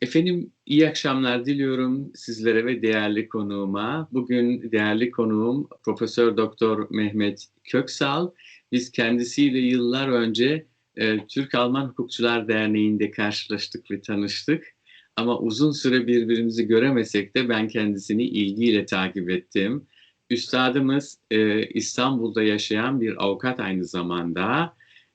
Efendim iyi akşamlar diliyorum sizlere ve değerli konuğuma. Bugün değerli konuğum Profesör Doktor Mehmet Köksal. Biz kendisiyle yıllar önce e, Türk-Alman Hukukçular Derneği'nde karşılaştık ve tanıştık. Ama uzun süre birbirimizi göremesek de ben kendisini ilgiyle takip ettim. Üstadımız e, İstanbul'da yaşayan bir avukat aynı zamanda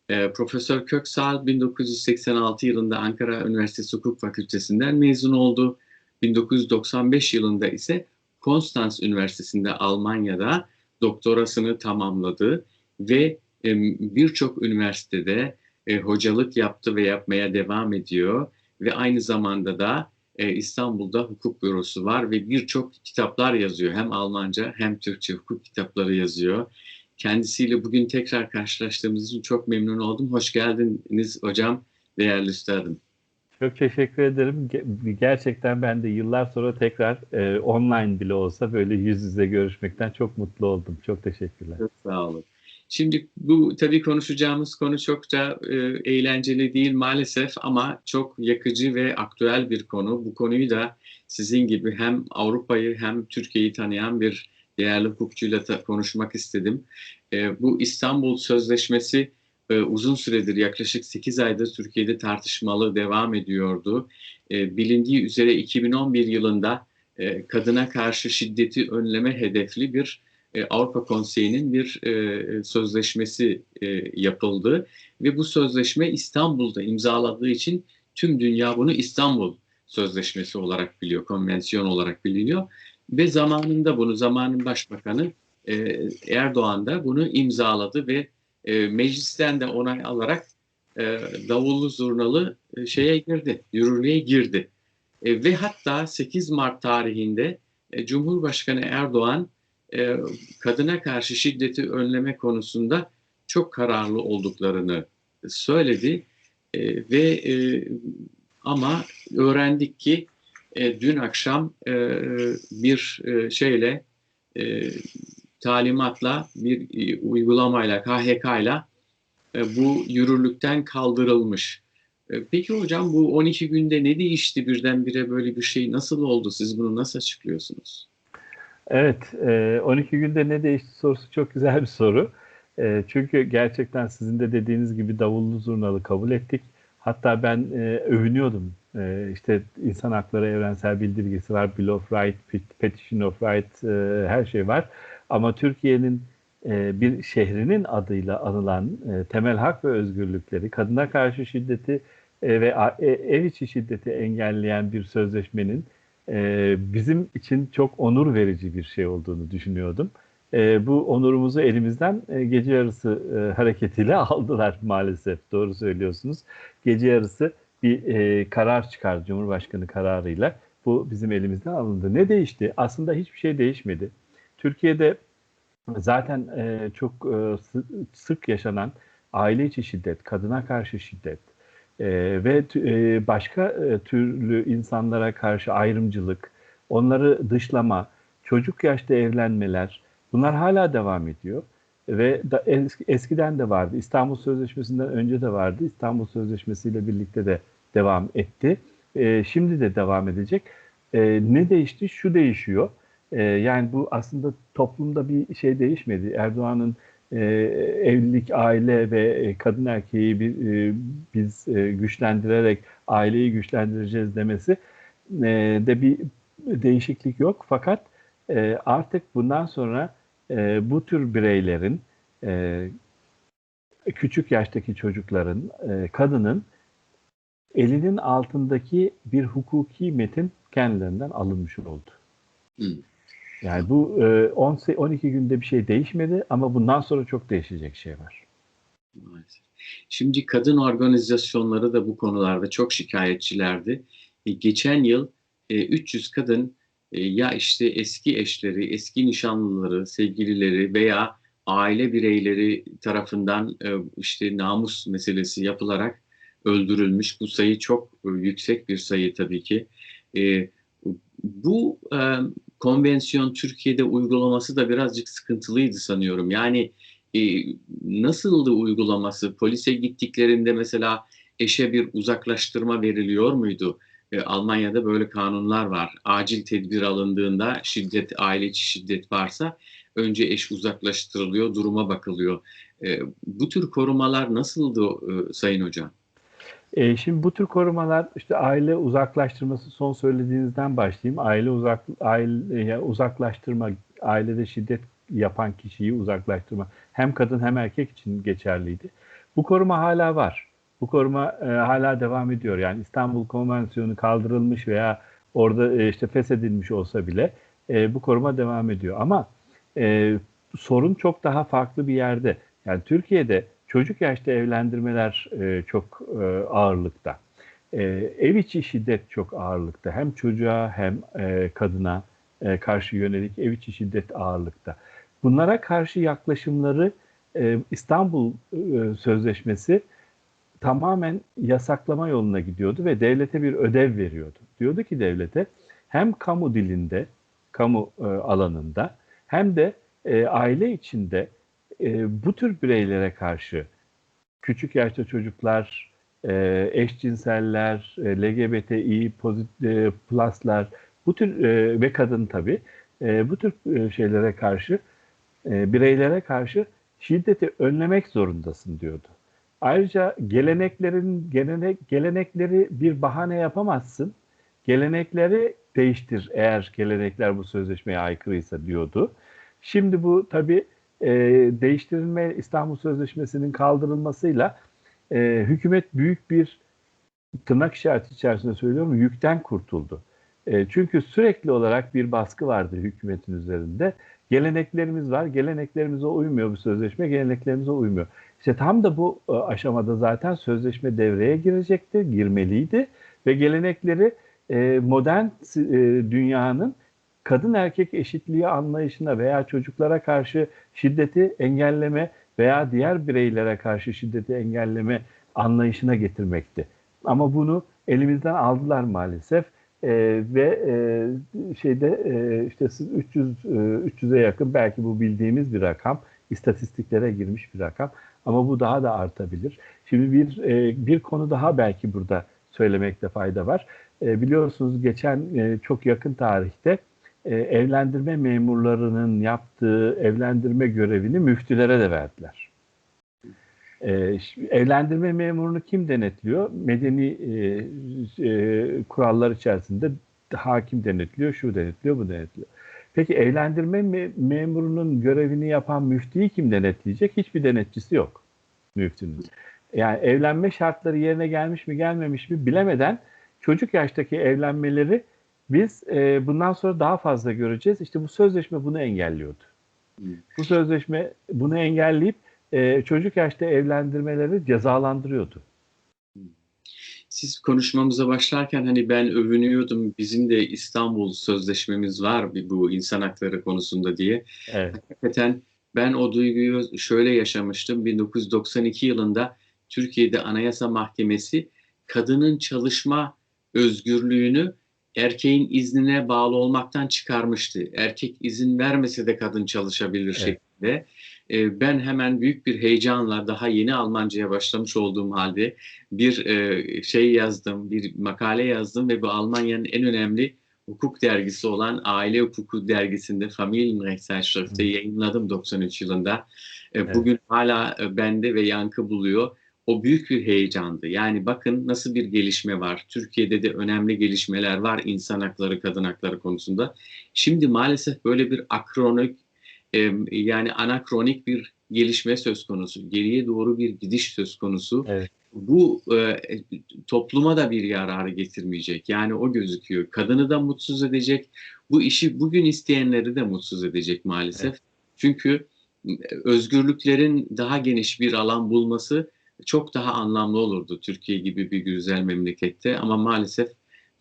e, Profesör Köksal 1986 yılında Ankara Üniversitesi Hukuk Fakültesinden mezun oldu. 1995 yılında ise Konstans Üniversitesi'nde Almanya'da doktorasını tamamladı ve e, birçok üniversitede e, hocalık yaptı ve yapmaya devam ediyor ve aynı zamanda da e, İstanbul'da hukuk bürosu var ve birçok kitaplar yazıyor. Hem Almanca hem Türkçe hukuk kitapları yazıyor. Kendisiyle bugün tekrar karşılaştığımız için çok memnun oldum. Hoş geldiniz hocam, değerli üstadım. Çok teşekkür ederim. Gerçekten ben de yıllar sonra tekrar e, online bile olsa böyle yüz yüze görüşmekten çok mutlu oldum. Çok teşekkürler. Çok sağ olun. Şimdi bu tabii konuşacağımız konu çok da e, eğlenceli değil maalesef ama çok yakıcı ve aktüel bir konu. Bu konuyu da sizin gibi hem Avrupa'yı hem Türkiye'yi tanıyan bir değerli hukukçuyla konuşmak istedim. E, bu İstanbul Sözleşmesi e, uzun süredir yaklaşık 8 aydır Türkiye'de tartışmalı devam ediyordu. E, bilindiği üzere 2011 yılında e, kadına karşı şiddeti önleme hedefli bir e, Avrupa Konseyi'nin bir e, sözleşmesi e, yapıldı ve bu sözleşme İstanbul'da imzaladığı için tüm dünya bunu İstanbul Sözleşmesi olarak biliyor, konvensiyon olarak biliniyor ve zamanında bunu zamanın başbakanı e, Erdoğan da bunu imzaladı ve e, meclisten de onay alarak e, davullu zurnalı e, şeye girdi, yürürlüğe girdi. E, ve hatta 8 Mart tarihinde e, Cumhurbaşkanı Erdoğan e, kadına karşı şiddeti önleme konusunda çok kararlı olduklarını söyledi e, ve e, ama öğrendik ki e, dün akşam e, bir e, şeyle e, talimatla bir e, uygulamayla KHK'yla e, bu yürürlükten kaldırılmış. E, peki hocam bu 12 günde ne değişti birdenbire böyle bir şey nasıl oldu? Siz bunu nasıl açıklıyorsunuz? Evet, 12 günde ne değişti sorusu çok güzel bir soru. Çünkü gerçekten sizin de dediğiniz gibi davullu zurnalı kabul ettik. Hatta ben övünüyordum. İşte insan hakları evrensel bildirgesi var, Bill of Rights, Petition of Rights, her şey var. Ama Türkiye'nin bir şehrinin adıyla anılan temel hak ve özgürlükleri, kadına karşı şiddeti ve ev içi şiddeti engelleyen bir sözleşmenin e, bizim için çok onur verici bir şey olduğunu düşünüyordum. E, bu onurumuzu elimizden e, gece yarısı e, hareketiyle aldılar maalesef. Doğru söylüyorsunuz. Gece yarısı bir e, karar çıkardı Cumhurbaşkanı kararıyla. Bu bizim elimizden alındı. Ne değişti? Aslında hiçbir şey değişmedi. Türkiye'de zaten e, çok e, sık yaşanan aile içi şiddet, kadına karşı şiddet, e, ve e, başka e, türlü insanlara karşı ayrımcılık, onları dışlama, çocuk yaşta evlenmeler bunlar hala devam ediyor. Ve da, es, eskiden de vardı. İstanbul Sözleşmesi'nden önce de vardı. İstanbul Sözleşmesi ile birlikte de devam etti. E, şimdi de devam edecek. E, ne değişti? Şu değişiyor. E, yani bu aslında toplumda bir şey değişmedi. Erdoğan'ın e, evlilik, aile ve e, kadın erkeği bir, e, biz e, güçlendirerek aileyi güçlendireceğiz demesi e, de bir değişiklik yok. Fakat e, artık bundan sonra e, bu tür bireylerin, e, küçük yaştaki çocukların, e, kadının elinin altındaki bir hukuki metin kendilerinden alınmış oldu. Hmm. Yani bu 10 e, 12 günde bir şey değişmedi ama bundan sonra çok değişecek şey var. Şimdi kadın organizasyonları da bu konularda çok şikayetçilerdi. E, geçen yıl 300 ya işte eski eşleri, eski nişanlıları, sevgilileri veya aile bireyleri tarafından işte namus meselesi yapılarak öldürülmüş. Bu sayı çok yüksek bir sayı tabii ki. Bu konvensiyon Türkiye'de uygulaması da birazcık sıkıntılıydı sanıyorum. Yani e, nasıldı uygulaması? Polise gittiklerinde mesela eşe bir uzaklaştırma veriliyor muydu? E, Almanya'da böyle kanunlar var. Acil tedbir alındığında şiddet, aile içi şiddet varsa önce eş uzaklaştırılıyor, duruma bakılıyor. E, bu tür korumalar nasıldı e, Sayın Hocam? E, şimdi bu tür korumalar işte aile uzaklaştırması son söylediğinizden başlayayım. Aile uzak aile uzaklaştırma, ailede şiddet yapan kişiyi uzaklaştırma hem kadın hem erkek için geçerliydi. Bu koruma hala var. Bu koruma e, hala devam ediyor. Yani İstanbul Konvansiyonu kaldırılmış veya orada e, işte feshedilmiş olsa bile e, bu koruma devam ediyor. Ama e, sorun çok daha farklı bir yerde. Yani Türkiye'de çocuk yaşta evlendirmeler e, çok e, ağırlıkta. E, ev içi şiddet çok ağırlıkta. Hem çocuğa hem e, kadına e, karşı yönelik ev içi şiddet ağırlıkta. Bunlara karşı yaklaşımları e, İstanbul e, Sözleşmesi tamamen yasaklama yoluna gidiyordu ve devlete bir ödev veriyordu. Diyordu ki devlete hem kamu dilinde, kamu e, alanında hem de e, aile içinde e, bu tür bireylere karşı küçük yaşta çocuklar, e, eşcinseller, e, LGBTİ e, pluslar bu tür e, ve kadın tabii e, bu tür e, şeylere karşı e, bireylere karşı şiddeti önlemek zorundasın diyordu. Ayrıca geleneklerin gelenek gelenekleri bir bahane yapamazsın. Gelenekleri değiştir eğer gelenekler bu sözleşmeye aykırıysa diyordu. Şimdi bu tabii e, değiştirilme İstanbul Sözleşmesi'nin kaldırılmasıyla e, hükümet büyük bir tırnak işareti içerisinde söylüyorum yükten kurtuldu. E, çünkü sürekli olarak bir baskı vardı hükümetin üzerinde. Geleneklerimiz var, geleneklerimize uymuyor bu sözleşme, geleneklerimize uymuyor. İşte tam da bu e, aşamada zaten sözleşme devreye girecekti, girmeliydi ve gelenekleri e, modern e, dünyanın kadın erkek eşitliği anlayışına veya çocuklara karşı şiddeti engelleme veya diğer bireylere karşı şiddeti engelleme anlayışına getirmekti. Ama bunu elimizden aldılar maalesef e, ve e, şeyde e, işte 300 e, 300'e yakın belki bu bildiğimiz bir rakam istatistiklere girmiş bir rakam ama bu daha da artabilir. Şimdi bir e, bir konu daha belki burada söylemekte fayda var. E, biliyorsunuz geçen e, çok yakın tarihte e, evlendirme memurlarının yaptığı evlendirme görevini müftülere de verdiler. E, evlendirme memurunu kim denetliyor? Medeni e, e, kurallar içerisinde hakim denetliyor, şu denetliyor, bu denetliyor. Peki evlendirme me memurunun görevini yapan müftüyü kim denetleyecek? Hiçbir denetçisi yok müftünün. Yani evlenme şartları yerine gelmiş mi gelmemiş mi bilemeden çocuk yaştaki evlenmeleri biz e, bundan sonra daha fazla göreceğiz. İşte bu sözleşme bunu engelliyordu. Bu sözleşme bunu engelleyip e, çocuk yaşta evlendirmeleri cezalandırıyordu. Siz konuşmamıza başlarken hani ben övünüyordum bizim de İstanbul Sözleşmemiz var bu insan hakları konusunda diye. Evet. Hakikaten ben o duyguyu şöyle yaşamıştım. 1992 yılında Türkiye'de Anayasa Mahkemesi kadının çalışma özgürlüğünü erkeğin iznine bağlı olmaktan çıkarmıştı. Erkek izin vermese de kadın çalışabilir evet. şeklinde. E, ben hemen büyük bir heyecanla daha yeni Almanca'ya başlamış olduğum halde bir e, şey yazdım, bir makale yazdım ve bu Almanya'nın en önemli hukuk dergisi olan Aile Hukuku dergisinde Familienrechtszeitschrift'te yayınladım 93 yılında. E, evet. Bugün hala e, bende ve yankı buluyor o büyük bir heyecandı. Yani bakın nasıl bir gelişme var. Türkiye'de de önemli gelişmeler var insan hakları, kadın hakları konusunda. Şimdi maalesef böyle bir akronik e, yani anakronik bir gelişme söz konusu. Geriye doğru bir gidiş söz konusu. Evet. Bu e, topluma da bir yararı getirmeyecek. Yani o gözüküyor. Kadını da mutsuz edecek. Bu işi bugün isteyenleri de mutsuz edecek maalesef. Evet. Çünkü özgürlüklerin daha geniş bir alan bulması çok daha anlamlı olurdu Türkiye gibi bir güzel memlekette ama maalesef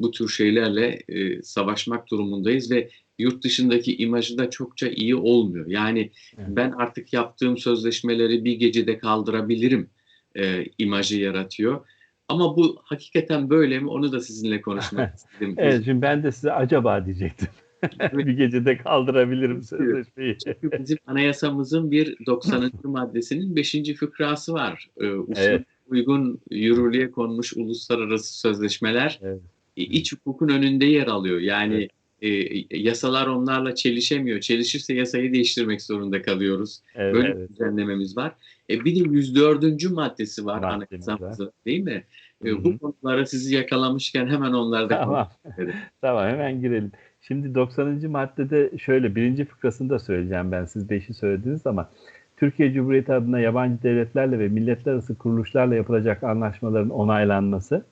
bu tür şeylerle e, savaşmak durumundayız ve yurt dışındaki imajı da çokça iyi olmuyor. Yani evet. ben artık yaptığım sözleşmeleri bir gecede kaldırabilirim e, imajı yaratıyor. Ama bu hakikaten böyle mi onu da sizinle konuşmak istedim. evet şimdi ben de size acaba diyecektim. bir gecede kaldırabilirim sözleşmeyi. Çünkü bizim anayasamızın bir 90. maddesinin 5. fıkrası var. Ee, usul evet. uygun yürürlüğe konmuş uluslararası sözleşmeler evet. e, iç hukukun önünde yer alıyor. Yani e, yasalar onlarla çelişemiyor. Çelişirse yasayı değiştirmek zorunda kalıyoruz. Evet, Böyle evet. bir düzenlememiz var. E, bir de 104. maddesi var Maddemiz anayasamızın değil mi? E, bu konulara sizi yakalamışken hemen onlarda Tamam. Tamam hemen girelim. Şimdi 90. maddede şöyle birinci fıkrasını da söyleyeceğim ben. Siz beşi söylediniz ama Türkiye Cumhuriyeti adına yabancı devletlerle ve milletler arası kuruluşlarla yapılacak anlaşmaların onaylanması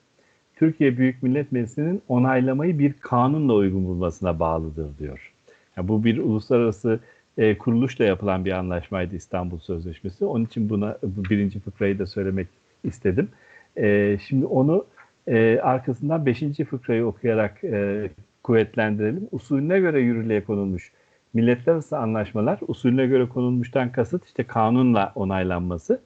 Türkiye Büyük Millet Meclisi'nin onaylamayı bir kanunla uygun bulmasına bağlıdır diyor. Yani bu bir uluslararası e, kuruluşla yapılan bir anlaşmaydı İstanbul Sözleşmesi. Onun için buna bu birinci fıkrayı da söylemek istedim. E, şimdi onu e, arkasından beşinci fıkrayı okuyarak e, kuvvetlendirelim. Usulüne göre yürürlüğe konulmuş milletler arası anlaşmalar usulüne göre konulmuştan kasıt işte kanunla onaylanması.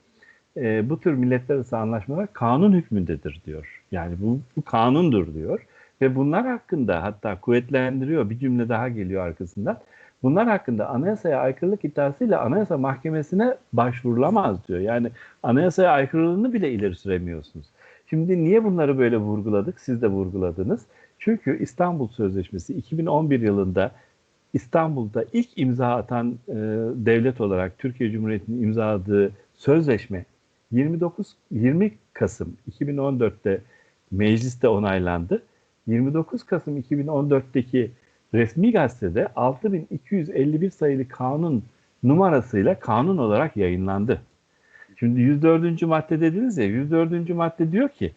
E, bu tür milletler arası anlaşmalar kanun hükmündedir diyor. Yani bu, bu kanundur diyor. Ve bunlar hakkında hatta kuvvetlendiriyor bir cümle daha geliyor arkasından. Bunlar hakkında anayasaya aykırılık iddiasıyla anayasa mahkemesine başvurulamaz diyor. Yani anayasaya aykırılığını bile ileri süremiyorsunuz. Şimdi niye bunları böyle vurguladık? Siz de vurguladınız. Çünkü İstanbul Sözleşmesi 2011 yılında İstanbul'da ilk imza atan e, devlet olarak Türkiye Cumhuriyeti'nin imzaladığı sözleşme 29 20 Kasım 2014'te mecliste onaylandı. 29 Kasım 2014'teki resmi gazetede 6251 sayılı kanun numarasıyla kanun olarak yayınlandı. Şimdi 104. madde dediniz ya 104. madde diyor ki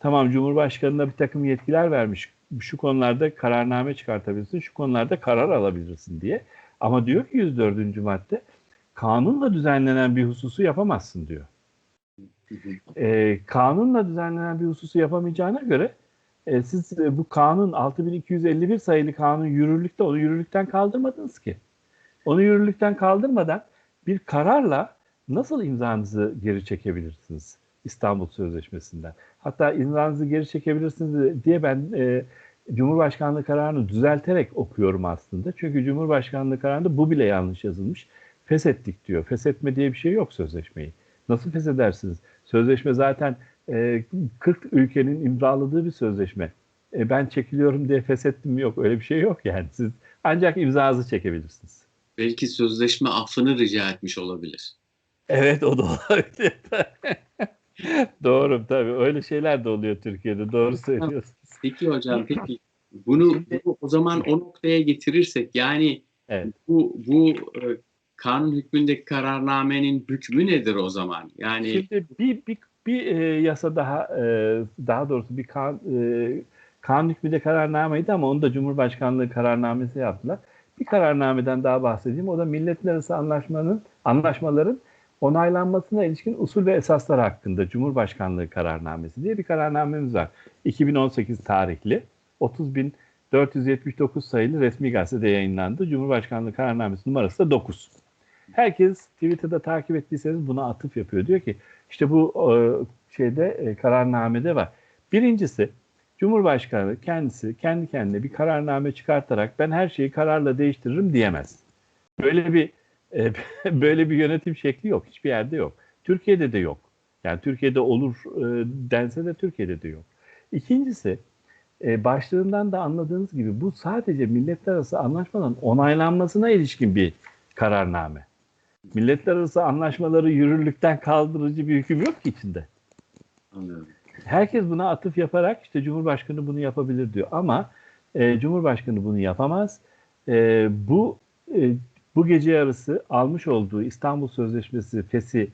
tamam Cumhurbaşkanı'na bir takım yetkiler vermiş şu konularda kararname çıkartabilirsin, şu konularda karar alabilirsin diye. Ama diyor ki 104. madde kanunla düzenlenen bir hususu yapamazsın diyor. E, kanunla düzenlenen bir hususu yapamayacağına göre e, siz e, bu kanun 6251 sayılı kanun yürürlükte onu yürürlükten kaldırmadınız ki. Onu yürürlükten kaldırmadan bir kararla nasıl imzanızı geri çekebilirsiniz İstanbul Sözleşmesi'nden? Hatta imzanızı geri çekebilirsiniz diye ben e, Cumhurbaşkanlığı kararını düzelterek okuyorum aslında. Çünkü Cumhurbaşkanlığı kararında bu bile yanlış yazılmış. Feshettik diyor. Feshetme diye bir şey yok sözleşmeyi. Nasıl feshedersiniz? Sözleşme zaten e, 40 ülkenin imzaladığı bir sözleşme. E, ben çekiliyorum diye feshettim? Yok öyle bir şey yok yani. Siz ancak imzanızı çekebilirsiniz. Belki sözleşme affını rica etmiş olabilir. Evet o da olabilir. Doğru tabii. Öyle şeyler de oluyor Türkiye'de. Doğru söylüyorsunuz. Peki hocam peki bunu, bunu o zaman o noktaya getirirsek yani Evet. bu bu e, kanun hükmündeki kararnamenin hükmü nedir o zaman? Yani Şimdi bir bir bir e, yasa daha e, daha doğrusu bir kan, e, kanun hükmünde kararnameydi ama onu da Cumhurbaşkanlığı kararnamesi yaptılar. Bir kararnameden daha bahsedeyim. O da milletler arası anlaşmanın anlaşmaların onaylanmasına ilişkin usul ve esaslar hakkında Cumhurbaşkanlığı kararnamesi diye bir kararnamemiz var. 2018 tarihli 30.479 sayılı resmi gazetede yayınlandı. Cumhurbaşkanlığı kararnamesi numarası da 9. Herkes Twitter'da takip ettiyseniz buna atıf yapıyor. Diyor ki işte bu e, şeyde e, kararnamede var. Birincisi Cumhurbaşkanı kendisi kendi kendine bir kararname çıkartarak ben her şeyi kararla değiştiririm diyemez. Böyle bir e, böyle bir yönetim şekli yok. Hiçbir yerde yok. Türkiye'de de yok. Yani Türkiye'de olur dense de Türkiye'de de yok. İkincisi e, başlığından da anladığınız gibi bu sadece milletler arası anlaşmanın onaylanmasına ilişkin bir kararname. Milletler arası anlaşmaları yürürlükten kaldırıcı bir hüküm yok ki içinde. anlıyorum. Herkes buna atıf yaparak işte Cumhurbaşkanı bunu yapabilir diyor ama e, Cumhurbaşkanı bunu yapamaz. E, bu e, bu gece yarısı almış olduğu İstanbul Sözleşmesi fesi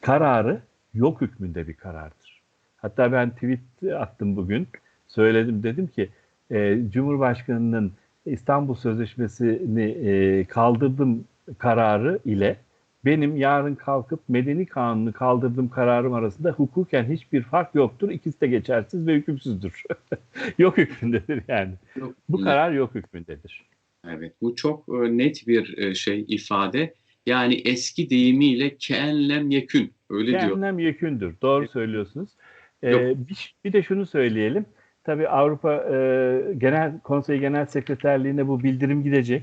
kararı yok hükmünde bir karardır. Hatta ben tweet attım bugün. Söyledim dedim ki e, Cumhurbaşkanı'nın İstanbul Sözleşmesi'ni e, kaldırdım kararı ile benim yarın kalkıp medeni kanunu kaldırdığım kararım arasında hukuken hiçbir fark yoktur. İkisi de geçersiz ve hükümsüzdür. yok hükmündedir yani. Yok, Bu karar yok hükmündedir. Evet, bu çok e, net bir e, şey ifade. Yani eski deyimiyle kenlem yekün öyle diyor. Kendim yekündür. Doğru söylüyorsunuz. Ee, bir, bir de şunu söyleyelim. Tabii Avrupa e, Genel Konsey Genel Sekreterliğine bu bildirim gidecek.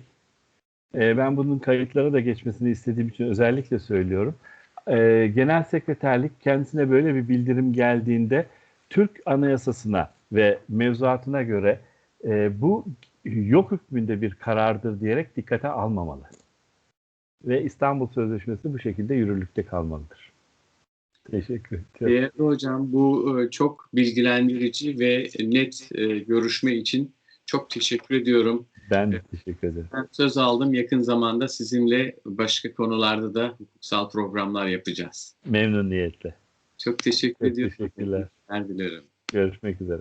E, ben bunun kayıtlara da geçmesini istediğim için özellikle söylüyorum. E, Genel Sekreterlik kendisine böyle bir bildirim geldiğinde Türk Anayasasına ve mevzuatına göre e, bu yok hükmünde bir karardır diyerek dikkate almamalı. Ve İstanbul Sözleşmesi bu şekilde yürürlükte kalmalıdır. Teşekkür ederim. Değerli hocam bu e, çok bilgilendirici ve net e, görüşme için çok teşekkür ediyorum. Ben de teşekkür ederim. Ben söz aldım yakın zamanda sizinle başka konularda da hukuksal programlar yapacağız. Memnuniyetle. Çok teşekkür Çok ediyorum. teşekkürler. Teşekkürler dilerim. Görüşmek üzere.